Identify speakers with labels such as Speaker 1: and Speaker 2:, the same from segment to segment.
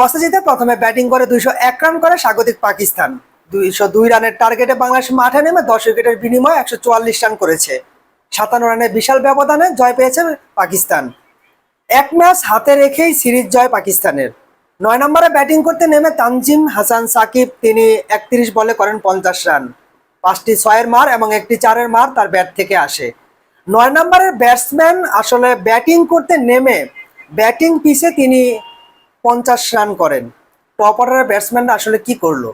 Speaker 1: টসে জিতে প্রথমে ব্যাটিং করে দুইশো এক রান করে স্বাগতিক পাকিস্তান। দুইশো দুই রানের টার্গেটে বাংলাদেশ মাঠে নেমে দশ উইকেটের বিনিময়ে একশো চুয়াল্লিশ রান করেছে। সাতান্ন রানের বিশাল ব্যবধানে জয় পেয়েছে পাকিস্তান। এক ম্যাচ হাতে রেখেই সিরিজ জয় পাকিস্তানের। নয় নম্বরে ব্যাটিং করতে নেমে তানজিম হাসান সাকিব, তিনি একত্রিশ বলে করেন পঞ্চাশ রান। পাঁচটি ছয়ের মার এবং একটি চারের মার তার ব্যাট থেকে আসে। নয় নম্বরের ব্যাটসম্যান আসলে ব্যাটিং করতে নেমে ব্যাটিং পিসে তিনি পঞ্চাশ রান করেন। টপ অর্ডারের ব্যাটসম্যানরা আসলে কি করল?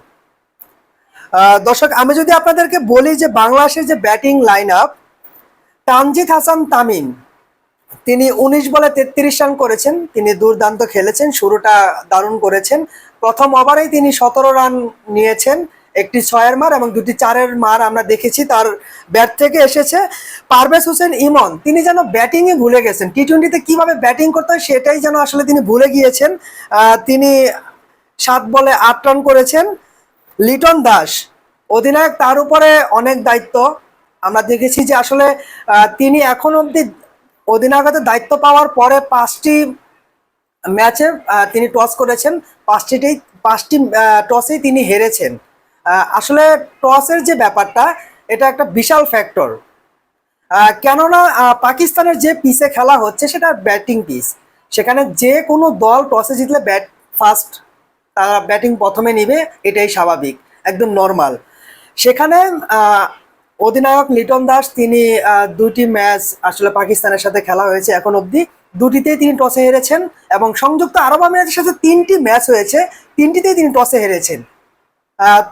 Speaker 1: দর্শক, আমি যদি আপনাদেরকে বলি যে বাংলাদেশের যে batting line up Tanzid Hasan Tamim, তিনি উনিশ বলে তেত্রিশ রান করেছেন, তিনি দুর্দান্ত খেলেছেন, শুরুটা দারুণ করেছেন। প্রথম ওভারেই তিনি সতেরো রান নিয়েছেন একটি ছয়ের মার এবং দুটি চারের মার আমরা দেখেছি, তার ব্যাট থেকে এসেছে পারভেজ হোসেন ইমন। তিনি যেন ব্যাটিংই ভুলে গেছেন। টি টোয়েন্টিতে কীভাবে ব্যাটিং করতে হয় সেটাই যেন আসলে তিনি ভুলে গিয়েছেন। তিনি সাত বলে আট রান করেছেন। লিটন দাস, অধিনায়ক, তার উপরে অনেক দায়িত্ব। আমরা দেখেছি যে আসলে তিনি এখন অবধি অধিনায়কত্বের দায়িত্ব পাওয়ার পরে পাঁচটি ম্যাচে তিনি টস করেছেন। পাঁচটিতেই, পাঁচটি টসেই তিনি হেরেছেন। আসলে টসের যে ব্যাপারটা, এটা একটা বিশাল ফ্যাক্টর কেননা পাকিস্তানের যে পিসে খেলা হচ্ছে, সেটা ব্যাটিং পিস সেখানে যে কোনো দল টসে জিতলে ব্যাট ফার্স্ট তারা ব্যাটিং প্রথমে নিবে, এটাই স্বাভাবিক, একদম নর্মাল সেখানে অধিনায়ক লিটন দাস, তিনি দুটি ম্যাচ আসলে পাকিস্তানের সাথে খেলা হয়েছে এখন অবধি। দুটিতেই তিনি টসে হেরেছেন এবং সংযুক্ত আরব আমিরাতের সাথে তিনটি ম্যাচ হয়েছে, তিনটিতেই তিনি টসে হেরেছেন।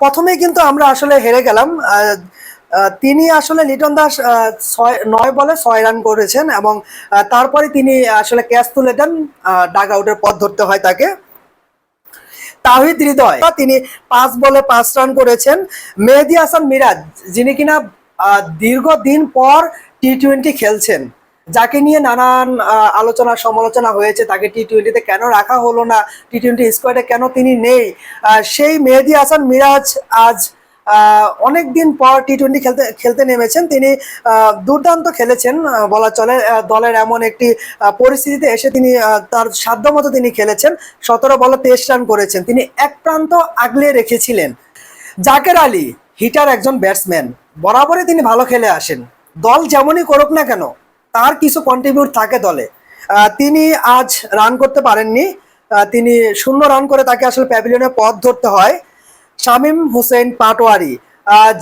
Speaker 1: প্রথমে কিন্তু আমরা আসলে হেরে গেলাম। তিনি আসলে লিটন দাস ছয় নয় বলে ছয় রান করেছেন এবং তারপরে তিনি আসলে ক্যাচ তুলে দেন ডাগ আউটের পথ ধরতে হয় তাকে। তাহিদ হৃদয়, তিনি পাঁচ বলে পাঁচ রান করেছেন। মেহেদি হাসান মিরাজ, যিনি কিনা দীর্ঘদিন পর টি টোয়েন্টি খেলছেন। যাকে নিয়ে নানান আলোচনা, সমালোচনা হয়েছে, তাকে টি টোয়েন্টিতে কেন রাখা হলো না টি টোয়েন্টি স্কোয়াডে কেন তিনি নেই? সেই মেহেদি হাসান মিরাজ আজ অনেক দিন পর টি টোয়েন্টি খেলতে খেলতে নেমেছেন। তিনি দুর্দান্ত খেলেছেন বলা চলে দলের এমন একটি পরিস্থিতিতে এসে তিনি তার সাধ্যমতো তিনি খেলেছেন। সতেরো বলে তেইশ রান করেছেন। তিনি এক প্রান্ত আগলে রেখেছিলেন। জাকের আলী হিটার একজন ব্যাটসম্যান বরাবরই তিনি ভালো খেলে আসেন। দল যেমনই করুক না কেন তার কিছু কন্ট্রিবিউট থাকে দলে। তিনি আজ রান করতে পারেননি। তিনি শূন্য রান করে তাকে আসলে প্যাভিলিয়নে পথ ধরতে হয়। শামীম হোসেন পাটোয়ারি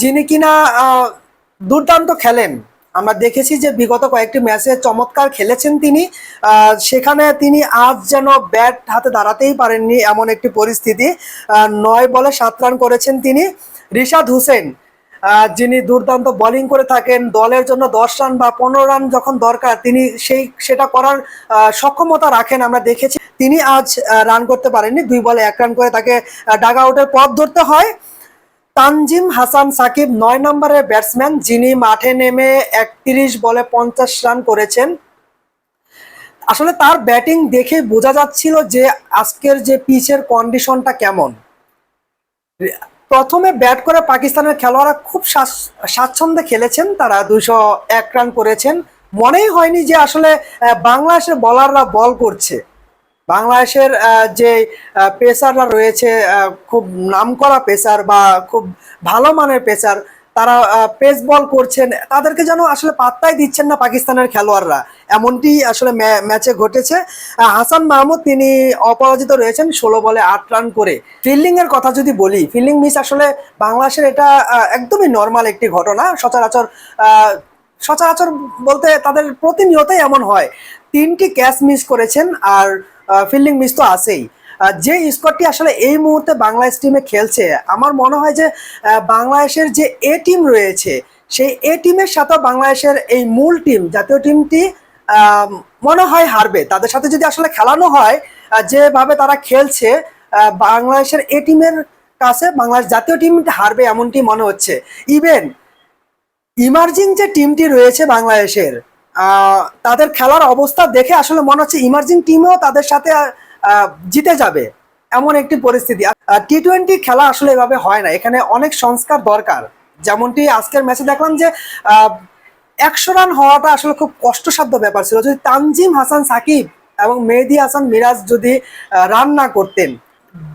Speaker 1: যিনি কিনা দুর্দান্ত খেলেন। আমরা দেখেছি যে বিগত কয়েকটি ম্যাচে চমৎকার খেলেছেন তিনি। সেখানে তিনি আজ যেন ব্যাট হাতে দাঁড়াতেই পারেননি এমন একটি পরিস্থিতি। নয় বলে সাত রান করেছেন তিনি। রিশাদ হোসেন যিনি দুর্দান্ত বোলিং করে থাকেন, দলের জন্য দশ রান বা পনেরো রান যখন দরকার, তিনি সেই, সেটা করার সক্ষমতা রাখেন, আমরা দেখেছি। তিনি আজ রান করতে পারেননি, দুই বলে এক রান করে তাকে ডাগ আউটের পথ ধরতে হয়। তানজিম হাসান সাকিব নয় নম্বরের ব্যাটসম্যান যিনি মাঠে নেমে একত্রিশ বলে পঞ্চাশ রান করেছেন। আসলে তার ব্যাটিং দেখে বোঝা যাচ্ছিল যে আজকের যে পিচের কন্ডিশনটা কেমন। প্রথমে ব্যাট করে পাকিস্তানের খেলোয়াড়রা খুব স্বাচ্ছ- স্বাচ্ছন্দ্যে খেলেছেন, তারা দুশো এক রান করেছেন। মনেই হয়নি যে আসলে বাংলাদেশের বলাররা বল করছে। বাংলাদেশের যে পেসাররা রয়েছে খুব খুব নামকরা পেসার বা খুব ভালো মানের পেসার তারা পেস বল করছেন, তাদেরকে যেন আসলে পাত্তাই দিচ্ছেন না পাকিস্তানের খেলোয়াড়রা। এমনটি আসলে ম্যাচে ঘটেছে। হাসান মাহমুদ তিনি অপরাজিত রয়েছেন ষোলো বলে আট রান করে। ফিল্ডিং এর কথা যদি বলি ফিল্ডিং মিস আসলে বাংলাদেশের এটা একদমই নর্মাল একটি ঘটনা। সচরাচর সচরাচর বলতে তাদের প্রতিনিয়তই এমন হয়। তিনটি ক্যাচ মিস করেছেন আর ফিল্ডিং মিস তো আছেই। যে স্কোয়াডটি আসলে এই মুহূর্তে বাংলাদেশ টিমে খেলছে, আমার মনে হয় যে বাংলাদেশের যে এ টিম রয়েছে, সেই এ টিমের সাথে বাংলাদেশের এই মূল টিম জাতীয় টিমটি মনে হয় হারবে। তাদের সাথে যদি আসলে খেলানো হয় যেভাবে তারা খেলছে বাংলাদেশের এ টিমের কাছে বাংলাদেশ জাতীয় টিম হারবে এমনটি মনে হচ্ছে। ইভেন ইমার্জিং যে টিমটি রয়েছে বাংলাদেশের তাদের খেলার অবস্থা দেখে আসলে মনে হচ্ছে ইমার্জিং টিমও তাদের সাথে জিতে যাবে এমন একটি পরিস্থিতি। টি টোয়েন্টি খেলা আসলে এভাবে হয় না। এখানে অনেক সংস্কার দরকার। যেমনটি আজকের ম্যাচে দেখলাম যে একশো রান হওয়াটা আসলে খুব কষ্টসাধ্য ব্যাপার ছিল। যদি তানজিম হাসান সাকিব এবং মেহেদি হাসান মিরাজ যদি রান না করতেন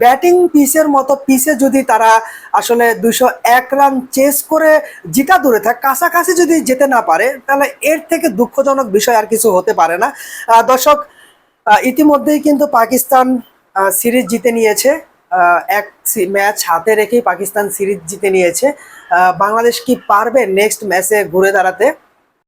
Speaker 1: ব্যাটিং পিসের মতো পিসে যদি তারা আসলে দুশো এক রান চেস করে জিতা দূরে থাকে, কাছাকাছি যদি যেতে না পারে, তাহলে এর থেকে দুঃখজনক বিষয় আর কিছু হতে পারে না। দর্শক ইতিমধ্যেই কিন্তু পাকিস্তান সিরিজ জিতে নিয়েছে। এক ম্যাচ হাতে রেখেই পাকিস্তান সিরিজ জিতে নিয়েছে। বাংলাদেশ কি পারবে নেক্সট ম্যাচে ঘুরে দাঁড়াতে?